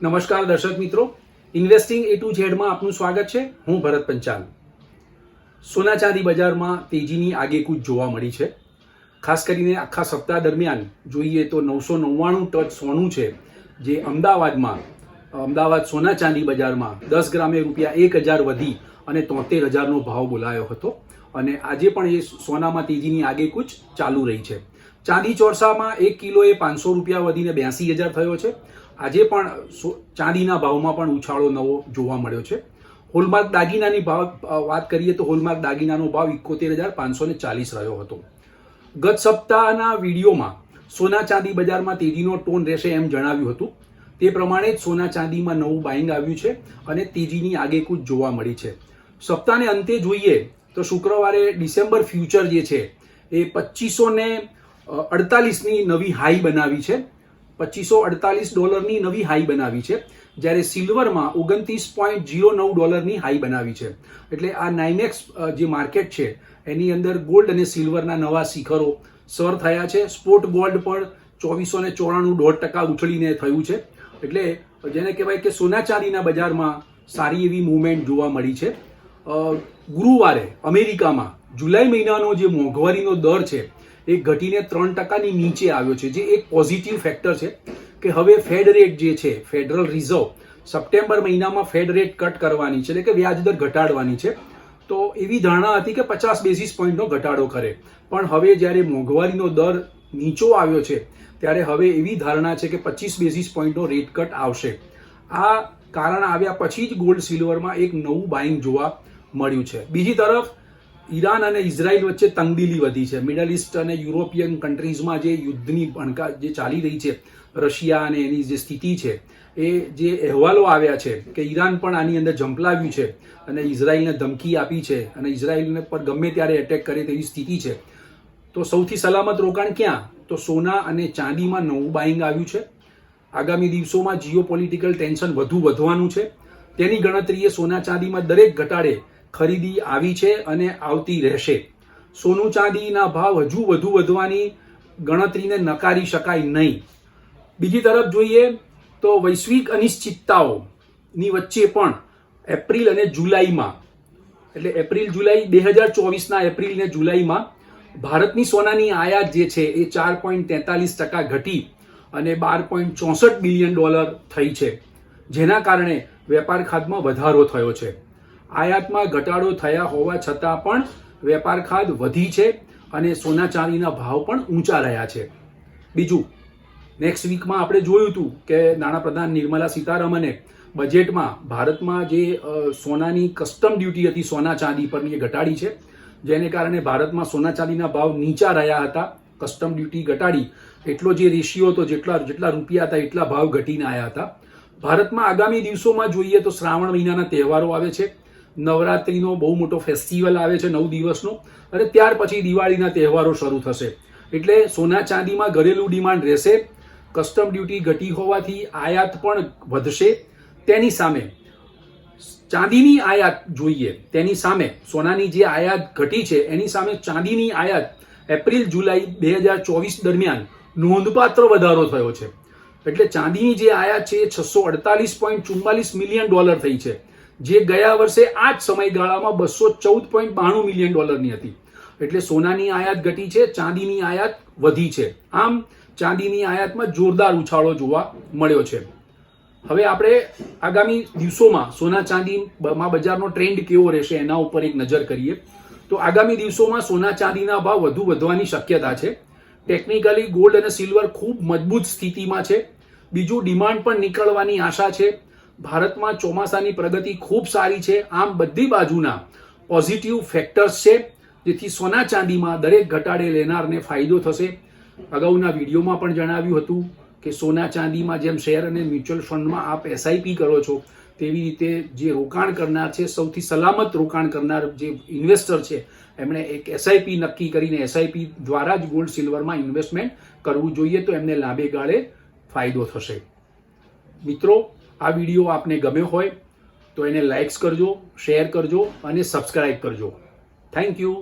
નમસ્કાર દર્શક મિત્રો. ઇન્વેસ્ટિંગ એ ટુ ઝેડમાં આપનું સ્વાગત છે. હું ભરત પંચાલ. સોના ચાંદી બજારમાં તેજીની આગેકૂચ જોવા મળી છે. ખાસ કરીને આખા સપ્તાહ દરમિયાન જોઈએ તો નવસો નવ્વાણું ટચ સોનું છે, જે અમદાવાદમાં, અમદાવાદ સોના ચાંદી બજારમાં દસ ગ્રામે રૂપિયા એક હજાર વધી અને તોતેર હજારનો ભાવ બોલાયો હતો. અને આજે પણ એ સોનામાં તેજીની આગેકૂચ ચાલુ રહી છે. ચાંદી ચોરસામાં એક કિલોએ પાંચસો રૂપિયા વધીને બ્યાસી હજાર થયો છે. આજે પણ ચાંદીના ભાવમાં પણ ઉછાળો નવો જોવા મળ્યો છે. હોલમાર્ક દાગીનાની ભાવ વાત કરીએ તો હોલમાર્ક દાગીનાનો ભાવ એકોતેર હજાર પાંચસો ને ચાલીસ રહ્યો હતો. ગત સપ્તાહના વિડીયોમાં સોના ચાંદી બજારમાં તેજીનો ટોન રહેશે એમ જણાવ્યું હતું. તે પ્રમાણે જ સોના ચાંદીમાં નવું બાઇંગ આવ્યું છે અને તેજીની આગેકૂચ જોવા મળી છે. સપ્તાહને અંતે જોઈએ તો શુક્રવારે ડિસેમ્બર ફ્યુચર જે છે એ પચીસો ને અડતાલીસની નવી હાઈ બનાવી છે. પચીસો અડતાલીસ ડોલરની નવી હાઈ બનાવી છે. જ્યારે સિલ્વરમાં ઓગણત્રીસ પોઈન્ટ જીરો નવ ડોલરની હાઈ બનાવી છે. એટલે આ નાઇમેક્સ જે માર્કેટ છે, એની અંદર ગોલ્ડ અને સિલ્વરના નવા શિખરો સર થયા છે. સ્પોર્ટ ગોલ્ડ પણ ચોવીસો ને ચોરાણું દોઢ ટકા ઉછળીને થયું છે. એટલે જેને કહેવાય કે સોના ચાંદીના બજારમાં સારી એવી મુવમેન્ટ જોવા મળી છે. ગુરુવારે અમેરિકામાં જુલાઈ મહિનાનો જે મોંઘવારીનો દર છે, એ ઘટીને ત્રણ ટકાની નીચે આવ્યો છે, જે એક પોઝિટિવ ફેક્ટર છે કે હવે ફેડ રેટ જે છે ફેડરલ રિઝર્વ સપ્ટેમ્બર મહિનામાં ફેડ રેટ કટ કરવાની છે, એટલે કે વ્યાજ દર ઘટાડવાની છે. તો એવી ધારણા હતી કે પચાસ બેઝિસ પોઈન્ટનો ઘટાડો કરે. પણ હવે જ્યારે મોંઘવારીનો દર નીચો આવ્યો છે, ત્યારે હવે એવી ધારણા છે કે પચીસ બેઝિસ પોઈન્ટનો રેટ કટ આવશે. આ કારણ આવ્યા પછી જ ગોલ્ડ સિલ્વરમાં એક નવું બાઇંગ જોવા મળ્યું છે. બીજી તરફ ઈરાન અને ઇઝરાયલ વચ્ચે તંગદીલી વધી છે. મિડલ ઇસ્ટ અને યુરોપિયન કન્ટ્રીઝમાં જે યુદ્ધની ભણકા જે ચાલી રહી છે, રશિયા અને એની જે સ્થિતિ છે, એ જે અહેવાલો આવ્યા છે કે ઈરાન પણ આની અંદર ઝંપલાવ્યું છે અને ઇઝરાયલને ધમકી આપી છે અને ઇઝરાયલને પર ગમે ત્યારે એટેક કરે તેવી સ્થિતિ છે. તો સૌથી સલામત રોકાણ ક્યાં? તો સોના અને ચાંદીમાં નવું બાઇંગ આવ્યું છે. આગામી દિવસોમાં જીઓ પોલિટિકલ ટેન્શન વધુ વધવાનું છે. તેની ગણતરીએ સોના ચાંદીમાં દરેક ઘટાડે ખરીદી આવી છે અને આવતી રહેશે. સોનું ચાંદીના ભાવ હજુ વધુ વધવાની ગણતરીને નકારી શકાય નહીં. બીજી તરફ જોઈએ તો વૈશ્વિક અનિશ્ચિતતાઓની વચ્ચે પણ એપ્રિલ અને જુલાઈમાં, એટલે એપ્રિલ, જુલાઈ બે હજાર ચોવીસના એપ્રિલ ને જુલાઈમાં ભારતની સોનાની આયાત જે છે એ ચાર પોઈન્ટ તેતાલીસ ટકા ઘટી અને બાર પોઈન્ટ ચોસઠ બિલિયન ડોલર થઈ છે, જેના કારણે વેપાર ખાતમાં વધારો થયો છે. આયાતમાં ઘટાડો થયા હોવા છતાં પણ વેપાર ખાદ વધી છે અને સોના ચાંદીના ભાવ પણ ઊંચા રહ્યા છે. બીજું નેક્સ્ટ વીકમાં આપણે જોયું હતું કે નાણાપ્રધાન નિર્મલા સીતારમણે બજેટમાં ભારતમાં જે સોનાની કસ્ટમ ડ્યુટી હતી સોના ચાંદી પરની એ ઘટાડી છે, જેને કારણે ભારતમાં સોના ચાંદીના ભાવ નીચા રહ્યા હતા કસ્ટમ ડ્યુટી ઘટાડી, એટલો જે રેશિયો હતો, જેટલા જેટલા રૂપિયા હતા, એટલા ભાવ ઘટીને આવ્યા હતા. ભારતમાં આગામી દિવસોમાં જોઈએ તો શ્રાવણ મહિનાના તહેવારો આવે છે નવરાત્રીનો બહુ મોટો ફેસ્ટિવલ આવે છે નવ દિવસનો, અને ત્યાર પછી દિવાળીના તહેવારો શરૂ થશે. એટલે સોના ચાંદીમાં ઘરેલું ડિમાન્ડ રહેશે કસ્ટમ ડ્યુટી ઘટી હોવાથી આયાત પણ વધશે. તેની સામે ચાંદીની આયાત જોઈએ, તેની સામે સોનાની જે આયાત ઘટી છે, એની સામે ચાંદીની આયાત એપ્રિલ, જુલાઈ બે હજાર ચોવીસ દરમિયાન નોંધપાત્ર વધારો થયો છે. એટલે ચાંદીની જે આયાત છે એ છસો અડતાલીસ પોઈન્ટ ચુમ્માલીસ મિલિયન ડોલર થઈ છે. જે ગયા વર્ષે આ જ સમયગાળામાં બસો ચૌદ પોઈન્ટ બાણું મિલિયન ડોલરની હતી. એટલે સોનાની આયાત ઘટી છે, ચાંદીની આયાત વધી છે. આમ, ચાંદીની આયાતમાં જોરદાર ઉછાળો જોવા મળ્યો છે. હવે આપણે આગામી દિવસોમાં સોના ચાંદીમાં બજારનો ટ્રેન્ડ કેવો રહેશે એના ઉપર એક નજર કરીએ. તો આગામી દિવસોમાં સોના ચાંદીના ભાવ વધુ વધવાની શક્યતા છે. ટેકનિકલી ગોલ્ડ અને સિલ્વર ખૂબ મજબૂત સ્થિતિમાં છે. બીજું ડિમાન્ડ પણ નીકળવાની આશા છે. ભારતમાં ચોમાસાની પ્રગતિ ખૂબ સારી છે. આમ બધી બાજુના પોઝિટિવ ફેક્ટર્સ છે. જેથી સોના ચાંદીમાં દરેક ઘટાડે લેનારને ફાયદો થશે. અગાઉના વિડીયોમાં પણ જણાવ્યું હતું કે સોના ચાંદીમાં જેમ શેર અને મ્યુચ્યુઅલ ફંડમાં આપ એસઆઈપી કરો છો, તેવી રીતે જે રોકાણ કરનાર છે, સૌથી સલામત રોકાણ કરનાર જે ઇન્વેસ્ટર છે, એમણે એક એસઆઈપી નક્કી કરીને એસઆઈપી દ્વારા જ ગોલ્ડ સિલ્વરમાં ઇન્વેસ્ટમેન્ટ કરવું જોઈએ તો એમને લાંબે ગાળે ફાયદો થશે. મિત્રો આ વીડિયો આપને ગમ્યો હોય તો એને લાઇક્સ કરજો શેર કરજો અને સબસ્ક્રાઇબ કરજો. Thank you